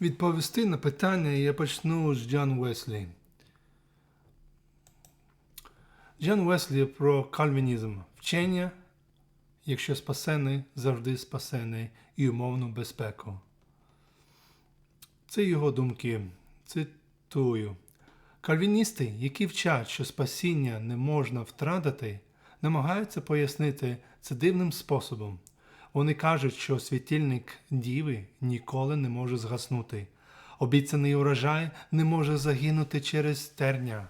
відповісти на питання я почну з Джон Веслі. Джон Веслі про кальвінізм. Вчення, якщо спасений, завжди спасений і умовну безпеку. Це його думки. Цитую. Кальвіністи, які вчать, що спасіння не можна втратити, намагаються пояснити це дивним способом. Вони кажуть, що світильник діви ніколи не може згаснути. Обіцяний урожай не може загинути через терня.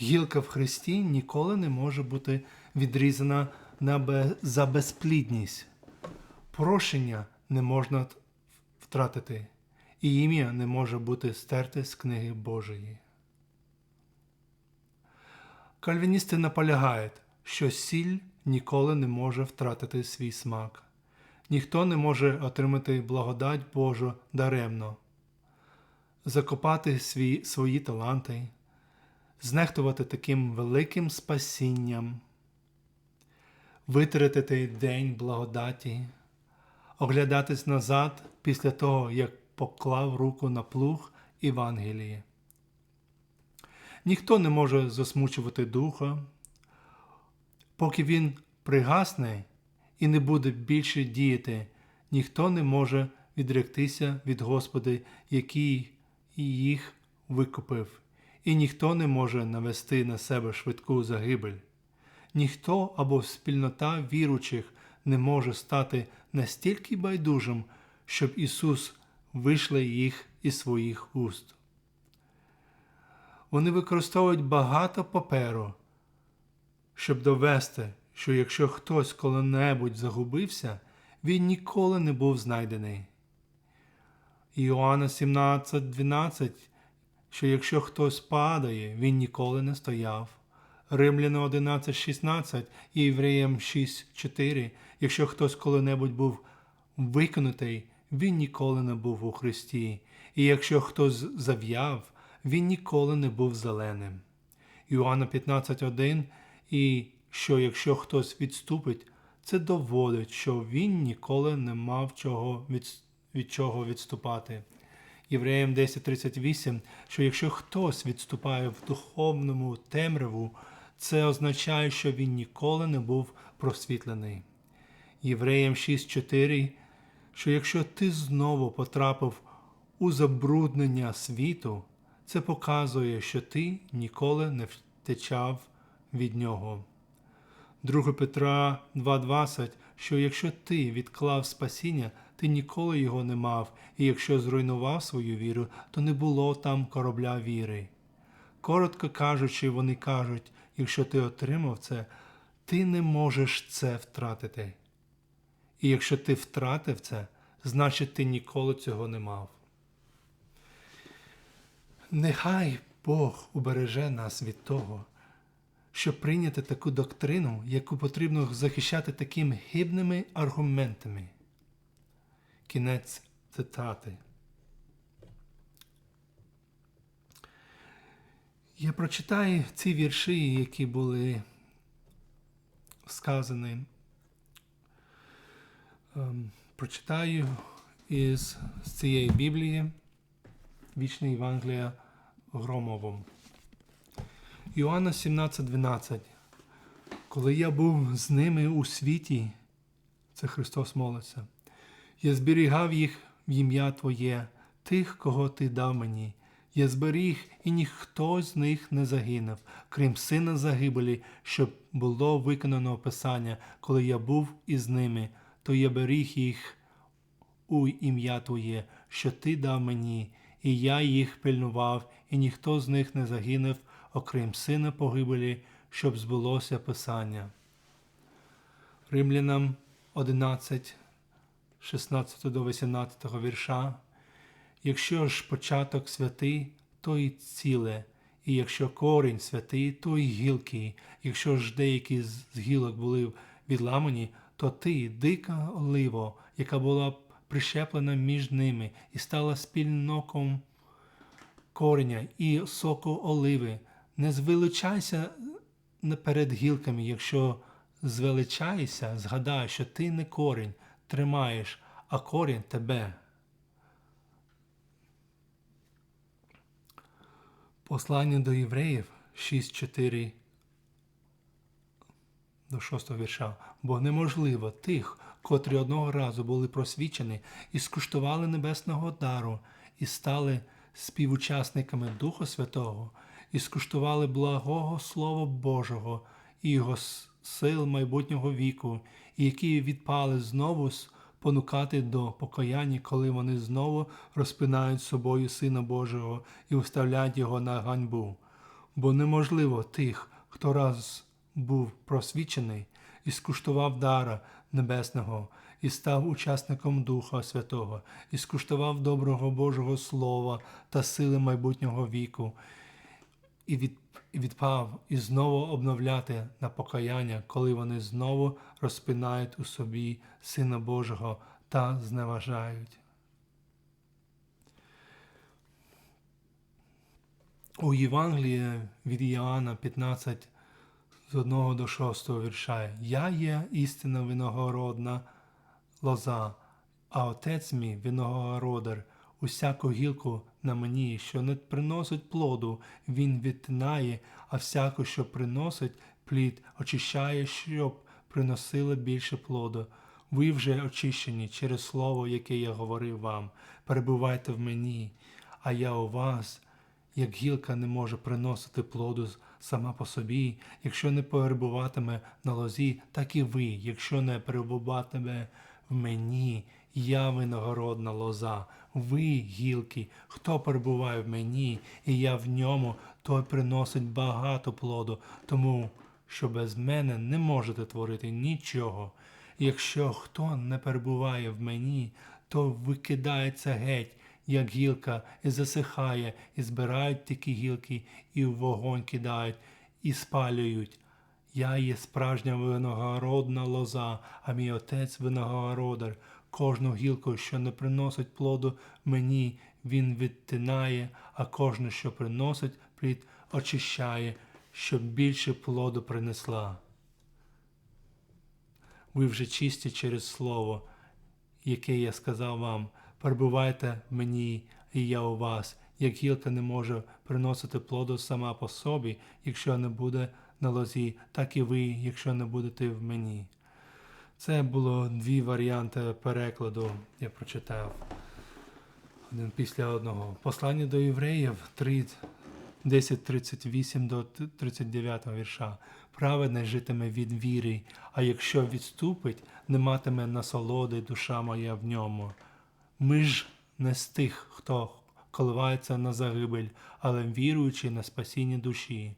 Гілка в Христі ніколи не може бути відрізана за безплідність. Прощення не можна втратити, і ім'я не може бути стерте з книги Божої. Кальвіністи наполягають, що сіль ніколи не може втратити свій смак. Ніхто не може отримати благодать Божу даремно, закопати свій, свої таланти, знехтувати таким великим спасінням, витратити день благодаті, оглядатись назад після того, як поклав руку на плуг Євангелії. Ніхто не може засмучувати духа, поки він пригасне і не буде більше діяти, ніхто не може відректися від Господа, який їх викупив, і ніхто не може навести на себе швидку загибель. Ніхто або спільнота віручих не може стати настільки байдужим, щоб Ісус вийшли їх із своїх уст. Вони використовують багато паперу, щоб довести, що якщо хтось коли-небудь загубився, він ніколи не був знайдений. Іоанна 17:12, що якщо хтось падає, він ніколи не стояв. Римляна 11:16 і Євреям 6:4, якщо хтось коли-небудь був виконутий, він ніколи не був у Христі. І якщо хтось зав'яв, він ніколи не був зеленим. Іоанна 15.1 і що якщо хтось відступить, це доводить, що він ніколи не мав чого від, від чого відступати. Євреям 10.38, що якщо хтось відступає в духовному темряву, це означає, що він ніколи не був просвітлений. Євреям 6.4, що якщо ти знову потрапив у забруднення світу, це показує, що ти ніколи не втечав від нього. 2 Петра 2.20, що якщо ти відклав спасіння, ти ніколи його не мав, і якщо зруйнував свою віру, то не було там корабля віри. Коротко кажучи, вони кажуть, якщо ти отримав це, ти не можеш це втратити. І якщо ти втратив це, значить ти ніколи цього не мав. Нехай Бог убереже нас від того, щоб прийняти таку доктрину, яку потрібно захищати такими хибними аргументами. Кінець цитати. Я прочитаю ці вірші, які були сказані. Ем, прочитаю із цієї Біблії Вічне Євангелія Громовом. Іоанна 17:12. Коли я був з ними у світі, це Христос молиться, я зберігав їх в ім'я Твоє, тих, кого Ти дав мені. Я зберіг, і ніхто з них не загинув, крім сина загибелі, щоб було виконано Писання, коли я був із ними, то я беріг їх у ім'я Твоє, що Ти дав мені, і я їх пильнував, і ніхто з них не загинув, окрім сина погибелі, щоб збулося Писання. Римлянам 11, 16 до 18 вірша. Якщо ж початок святий, то й ціле, і якщо корінь святий, то й гілки, якщо ж деякі з гілок були відламані, то ти, дика оливо, яка була прищеплена між ними і стала спільноком кореня і соку оливи, не звеличайся перед гілками, якщо звеличаєшся, згадай, що ти не корінь тримаєш, а корінь тебе. Послання до євреїв 6.4 до 6 вірша. Бо неможливо тих, котрі одного разу були просвічені і скуштували небесного дару, і стали співучасниками Духа Святого, і скуштували благого Слова Божого і його сил майбутнього віку, і які відпали знову спонукати до покаяння, коли вони знову розпинають собою Сина Божого і виставляють його на ганьбу. Бо неможливо тих, хто раз був просвічений і скуштував дара небесного, і став учасником Духа Святого, і скуштував доброго Божого Слова та сили майбутнього віку, і від, і відпав, і знову обновляти на покаяння, коли вони знову розпинають у собі Сина Божого та зневажають. У Євангелії від Іоанна 15 з 1 до 6 вірша. Я є істинна виногородна лоза, а отець мій виногородар. Усяку гілку на мені, що не приносить плоду, він відтинає, а всяку, що приносить плід, очищає, щоб приносила більше плоду. Ви вже очищені через слово, яке я говорив вам. Перебувайте в мені, а я у вас. Як гілка не може приносити плоду сама по собі, якщо не перебуватиме на лозі, так і ви, якщо не перебуватиме в мені, я виногородна лоза, ви гілки, хто перебуває в мені, і я в ньому, той приносить багато плоду, тому що без мене не можете творити нічого. Якщо хто не перебуває в мені, то викидається геть як гілка, і засихає, і збирають такі гілки, і в вогонь кидають, і спалюють. Я є справжня виногородна лоза, а мій отець виногородар. Кожну гілку, що не приносить плоду мені, він відтинає, а кожну, що приносить плід, очищає, щоб більше плоду принесла. Ви вже чисті через слово, яке я сказав вам, перебувайте в мені, і я у вас. Як гілка не може приносити плоду сама по собі, якщо не буде на лозі, так і ви, якщо не будете в мені. Це було дві варіанти перекладу, я прочитав один після одного. Послання до євреїв 3, 10.38 до 39 вірша. Праведний житиме від віри, а якщо відступить, не матиме насолоди душа моя в ньому. Ми ж не з тих, хто коливається на загибель, але віруючи на спасіння душі.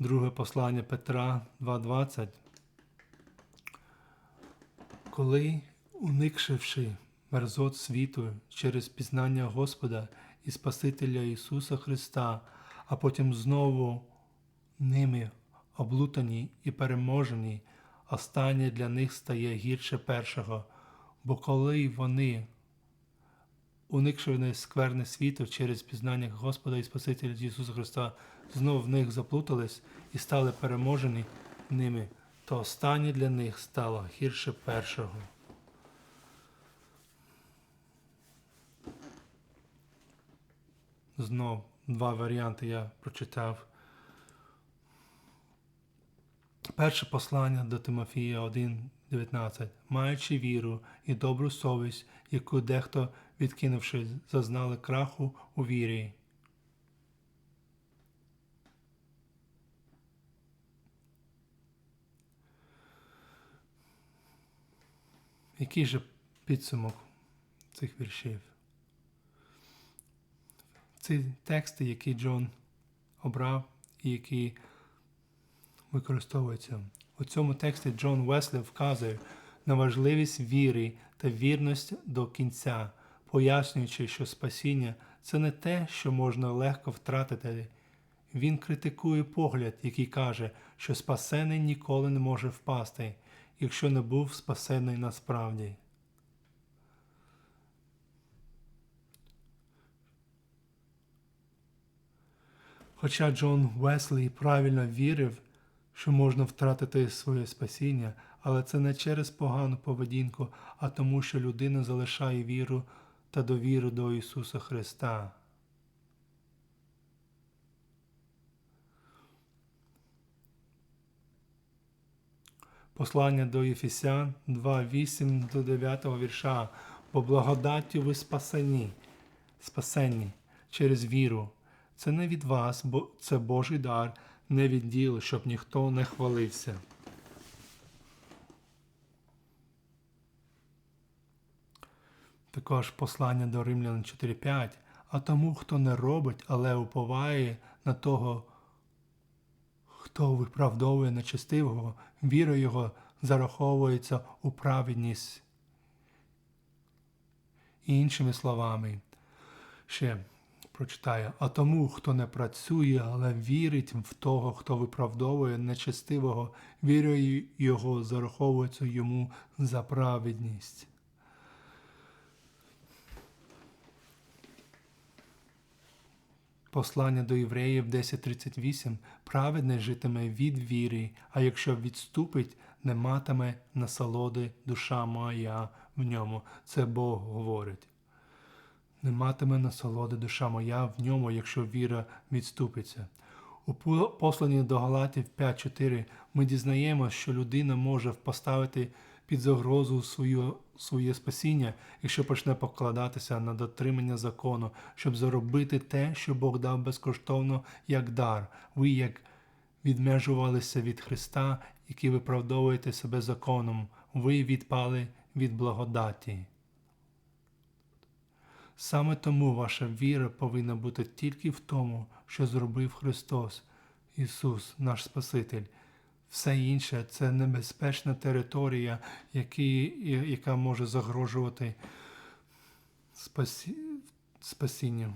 Друге послання Петра 2.20. Коли, уникшивши мерзот світу через пізнання Господа і Спасителя Ісуса Христа, а потім знову ними облутані і переможені, останнє для них стає гірше першого, бо коли вони, уникши скверне світу через пізнання Господа і Спасителя Ісуса Христа, знов в них заплутались і стали переможені ними, то останнє для них стало гірше першого. Знов два варіанти я прочитав. Перше послання до Тимофія 1.19. Маючи віру і добру совість, яку дехто, відкинувши, зазнали краху у вірі. Який же підсумок цих віршів? Ці тексти, які Джон обрав і які використовуються. У цьому тексті Джон Веслі вказує на важливість віри та вірність до кінця, пояснюючи, що спасіння це не те, що можна легко втратити. Він критикує погляд, який каже, що спасений ніколи не може впасти, якщо не був спасений насправді. Хоча Джон Веслі правильно вірив, що можна втратити своє спасіння, але це не через погану поведінку, а тому, що людина залишає віру та довіру до Ісуса Христа. Послання до Єфесян 2, 8 до 9 вірша. Бо благодаттю ви спасені, спасені через віру. Це не від вас, бо це Божий дар, не від діл, щоб ніхто не хвалився. Також послання до Римлян 4.5. А тому, хто не робить, але уповає на того, хто виправдовує нечестивого, віра його зараховується у праведність. Іншими словами, ще прочитаю, а тому, хто не працює, але вірить в того, хто виправдовує нечестивого, віра його зараховується йому за праведність. Послання до євреїв 10.38 праведний житиме від віри, а якщо відступить, не матиме насолоди душа моя в ньому. Це Бог говорить. Не матиме насолоди душа моя в ньому, якщо віра відступиться. У посланні до Галатів 5.4 ми дізнаємося, що людина може поставити під загрозу свою, своє спасіння, якщо почне покладатися на дотримання закону, щоб заробити те, що Бог дав безкоштовно як дар. Ви як відмежувалися від Христа, які виправдовуєте себе законом, ви відпали від благодаті. Саме тому ваша віра повинна бути тільки в тому, що зробив Христос, Ісус, наш Спаситель. Все інше це небезпечна територія, які, яка може загрожувати спасі, спасінню.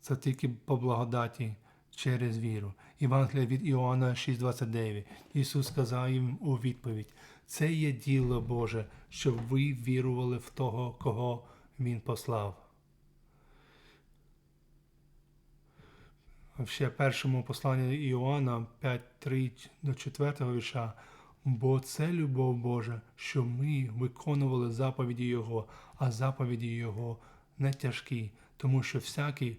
Це тільки по благодаті через віру. Євангелія від Іоанна 6,29. Ісус сказав їм у відповідь: Це є діло Боже, щоб ви вірували в того, кого Він послав. Ще першому посланні Іоанна 5.3 до 4 вірша. Бо це любов Божа, що ми виконували заповіді Його, а заповіді Його не тяжкі, тому що всякий,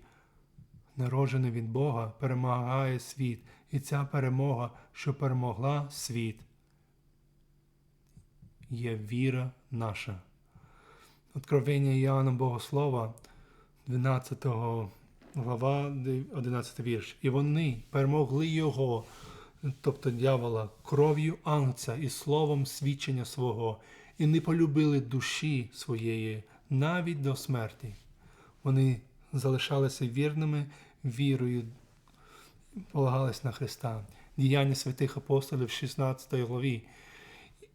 народжений від Бога, перемагає світ, і ця перемога, що перемогла світ, є віра наша. Откровення Іоанна Богослова 12 глава 11 вірш. І вони перемогли його, тобто дьявола, кров'ю ангця і словом свідчення свого, і не полюбили душі своєї навіть до смерті. Вони залишалися вірними вірою, полагались на Христа. Діяння святих апостолів 16 главі.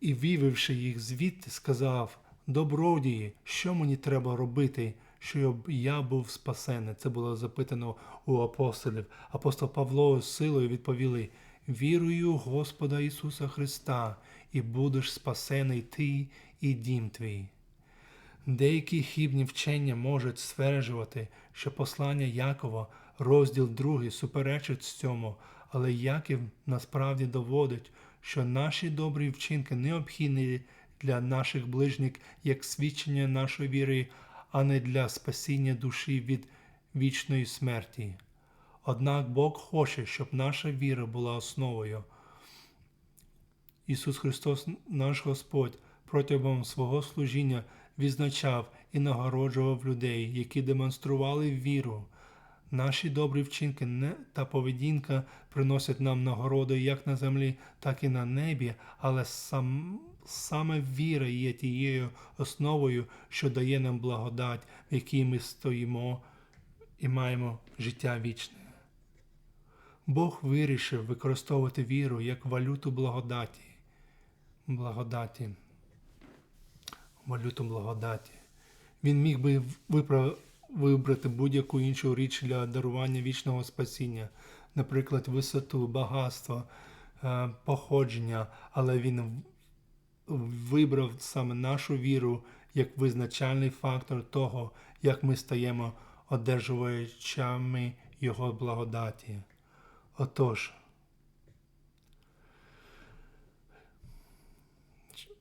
І, вивівши їх звідти, сказав: Добродії, що мені треба робити, щоб я був спасений. Це було запитано у апостолів. Апостол Павло з силою відповіли: Вірую Господа Ісуса Христа, і будеш спасений ти і дім твій. Деякі хібні вчення можуть стверджувати, що послання Якова, розділ 2, суперечить цьому, але Яків насправді доводить, що наші добрі вчинки необхідні для наших ближніх як свідчення нашої віри, а не для спасіння душі від вічної смерті. Однак Бог хоче, щоб наша віра була основою. Ісус Христос, наш Господь, протягом свого служіння відзначав і нагороджував людей, які демонстрували віру. Наші добрі вчинки та поведінка приносять нам нагороди як на землі, так і на небі, але сам саме віра є тією основою, що дає нам благодать, в якій ми стоїмо і маємо життя вічне. Бог вирішив використовувати віру як валюту благодаті. Благодаті. Валюту благодаті. Він міг би вибрати будь-яку іншу річ для дарування вічного спасіння, наприклад, висоту, багатство, е, походження, але він вибрав саме нашу віру як визначальний фактор того, як ми стаємо одержувачами Його благодаті. Отож,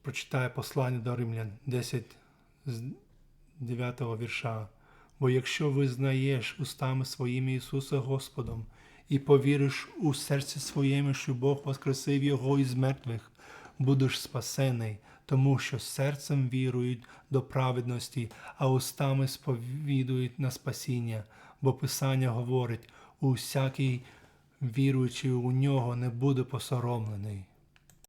прочитає послання до Римлян 10 з 9 вірша. Бо якщо визнаєш устами своїми Ісуса Господом і повіриш у серці своєму, що Бог воскресив Його із мертвих, будеш спасений, тому що серцем вірують до праведності, а устами сповідують на спасіння, бо Писання говорить, усякий віруючий у нього не буде посоромлений.